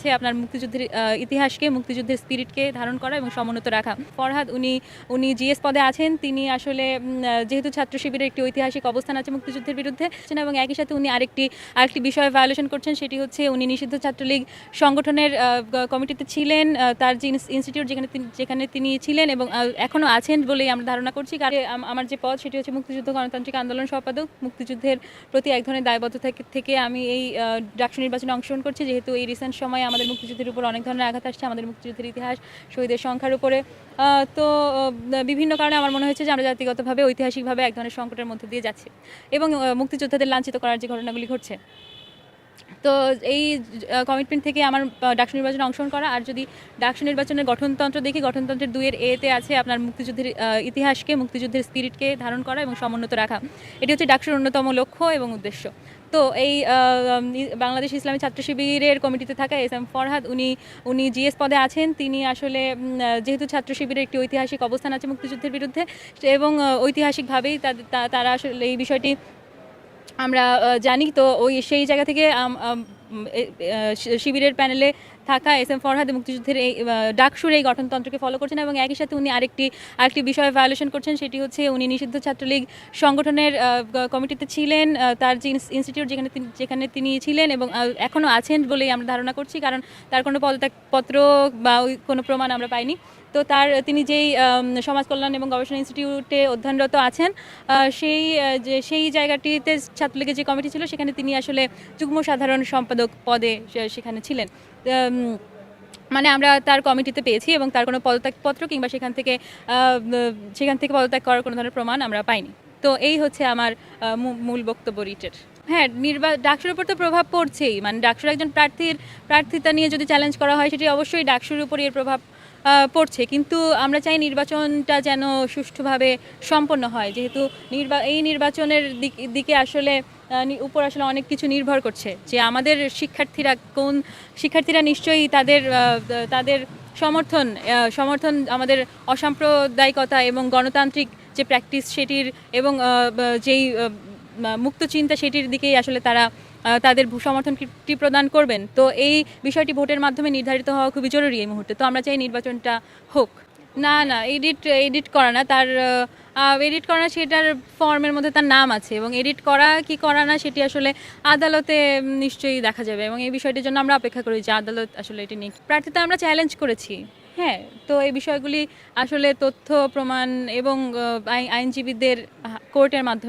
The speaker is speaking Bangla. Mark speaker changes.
Speaker 1: হচ্ছে আপনার মুক্তিযুদ্ধের ইতিহাসকে, মুক্তিযুদ্ধের স্পিরিটকে ধারণ করা এবং সমুন্নত রাখা। ফরহাদ, উনি উনি জিএস পদে আছেন। তিনি আসলে যেহেতু ছাত্র শিবিরের একটি ঐতিহাসিক অবস্থান আছে মুক্তিযুদ্ধের বিরুদ্ধে। এবং একই সাথে উনি আরেকটি আরেকটি বিষয়ে ভায়োলেশন করছেন, সেটি হচ্ছে উনি নিষিদ্ধ ছাত্রলীগ সংগঠনের কমিটিতে ছিলেন। তার যে ইনস্টিটিউট যেখানে যেখানে তিনি ছিলেন এবং এখনও আছেন বলেই আমরা ধারণা করছি। কারণ আমার যে পদ, সেটি হচ্ছে মুক্তিযুদ্ধ গণতান্ত্রিক আন্দোলন সম্পাদক। মুক্তিযুদ্ধের প্রতি এক ধরনের দায়বদ্ধ থেকে আমি এই ডাকসু নির্বাচনে অংশগ্রহণ করছি। যেহেতু এই রিসেন্ট সময়ে আমাদের মুক্তিযুদ্ধের উপর অনেক ধরনের আঘাত আসছে, আমাদের মুক্তিযুদ্ধের ইতিহাস, শহীদের সংখ্যার উপরে। তো বিভিন্ন কারণে আমার মনে হয়েছে যে আমরা জাতিগতভাবে, ঐতিহাসিকভাবে এক ধরনের সংকটের মধ্যে দিয়ে যাচ্ছি। এবং মুক্তিযোদ্ধাদের লাঞ্ছিত করার যে ঘটনাগুলি ঘটছে তো এই কমিটমেন্ট থেকে আমার ডাকসু নির্বাচনে অংশগ্রহণ করা। আর যদি ডাকসু নির্বাচনের গঠনতন্ত্র দেখি, গঠনতন্ত্রের দুইয়ের এতে আছে আপনার মুক্তিযুদ্ধের ইতিহাসকে, মুক্তিযুদ্ধের স্পিরিটকে ধারণ করা এবং সমুন্নত রাখা। এটি হচ্ছে ডাকসুর অন্যতম লক্ষ্য এবং উদ্দেশ্য। তো এই বাংলাদেশ ইসলামী ছাত্র শিবিরের কমিটিতে থাকা এস এম ফরহাদ, উনি উনি জিএস পদে আছেন। তিনি আসলে যেহেতু ছাত্র শিবিরের একটি ঐতিহাসিক অবস্থান আছে মুক্তিযুদ্ধের বিরুদ্ধে, এবং ঐতিহাসিকভাবেই তারা আসলে এই বিষয়টি আমরা জানি তো ওই সেই জায়গা থেকে শিবিরের প্যানেলে থাকা এস এম ফরহাদ মুক্তিযুদ্ধের এই ডাকসুর এই গঠনতন্ত্রকে ফলো করছেন এবং একই সাথে উনি আরেকটি আরেকটি বিষয়ে ভায়োলেশন করছেন, সেটি হচ্ছে উনি নিষিদ্ধ ছাত্রলীগ সংগঠনের কমিটিতে ছিলেন তার যে ইনস্টিটিউট যেখানে যেখানে তিনি ছিলেন এবং এখনও আছেন বলেই আমরা ধারণা করছি, কারণ তার কোনো পদত্যাগপত্র বা ওই কোনো প্রমাণ আমরা পাইনি। তো তার, তিনি যেই সমাজ কল্যাণ এবং গবেষণা ইনস্টিটিউটে অধ্যয়নরত আছেন সেই যে, সেই জায়গাটিতে ছাত্রলীগের যে কমিটি ছিল, সেখানে তিনি আসলে যুগ্ম সাধারণ সম্পাদক পদে সেখানে ছিলেন। মানে আমরা তার কমিটিতে পেয়েছি এবং তার কোনো পদত্যাগপত্র কিংবা সেখান থেকে সেখান থেকে পদত্যাগ করার কোনো ধরনের প্রমাণ আমরা পাইনি। তো এই হচ্ছে আমার মূল বক্তব্য রিটের। হ্যাঁ নির্বা, ডাকসুর উপর তো প্রভাব পড়ছেই। মানে ডাকসুর একজন প্রার্থীর, প্রার্থিতা নিয়ে যদি চ্যালেঞ্জ করা হয়, সেটি অবশ্যই ডাকসুর উপর এর প্রভাব পড়ছে। কিন্তু আমরা চাই নির্বাচনটা যেন সুষ্ঠুভাবে সম্পন্ন হয়। যেহেতু নির্বা, এই নির্বাচনের দিক আসলে উপর আসলে অনেক কিছু নির্ভর করছে। যে আমাদের শিক্ষার্থীরা কোন, শিক্ষার্থীরা নিশ্চয়ই তাদের তাদের সমর্থন সমর্থন আমাদের অসাম্প্রদায়িকতা এবং গণতান্ত্রিক যে প্র্যাকটিস সেটির এবং যেই মুক্ত চিন্তা সেটির দিকেই আসলে তারা তাদের ভূ- সমর্থনটি প্রদান করবেন। তো এই বিষয়টি ভোটের মাধ্যমে নির্ধারিত হওয়া খুবই জরুরি এই মুহূর্তে। তো আমরা চাই নির্বাচনটা হোক। না না এডিট এডিট করা না তার এডিট করা না, সেটার ফর্মের মধ্যে তার নাম আছে এবং এডিট করা কি করা না সেটি আসলে আদালতে নিশ্চয়ই দেখা যাবে এবং এই বিষয়টির জন্য আমরা অপেক্ষা করি যে আদালত আসলে এটি নিয়ে প্রার্থীতা আমরা চ্যালেঞ্জ করেছি। হ্যাঁ তো এই বিষয়গুলি আসলে তথ্য প্রমাণ এবং আইন- আইনজীবীদের কোর্টের মাধ্যমে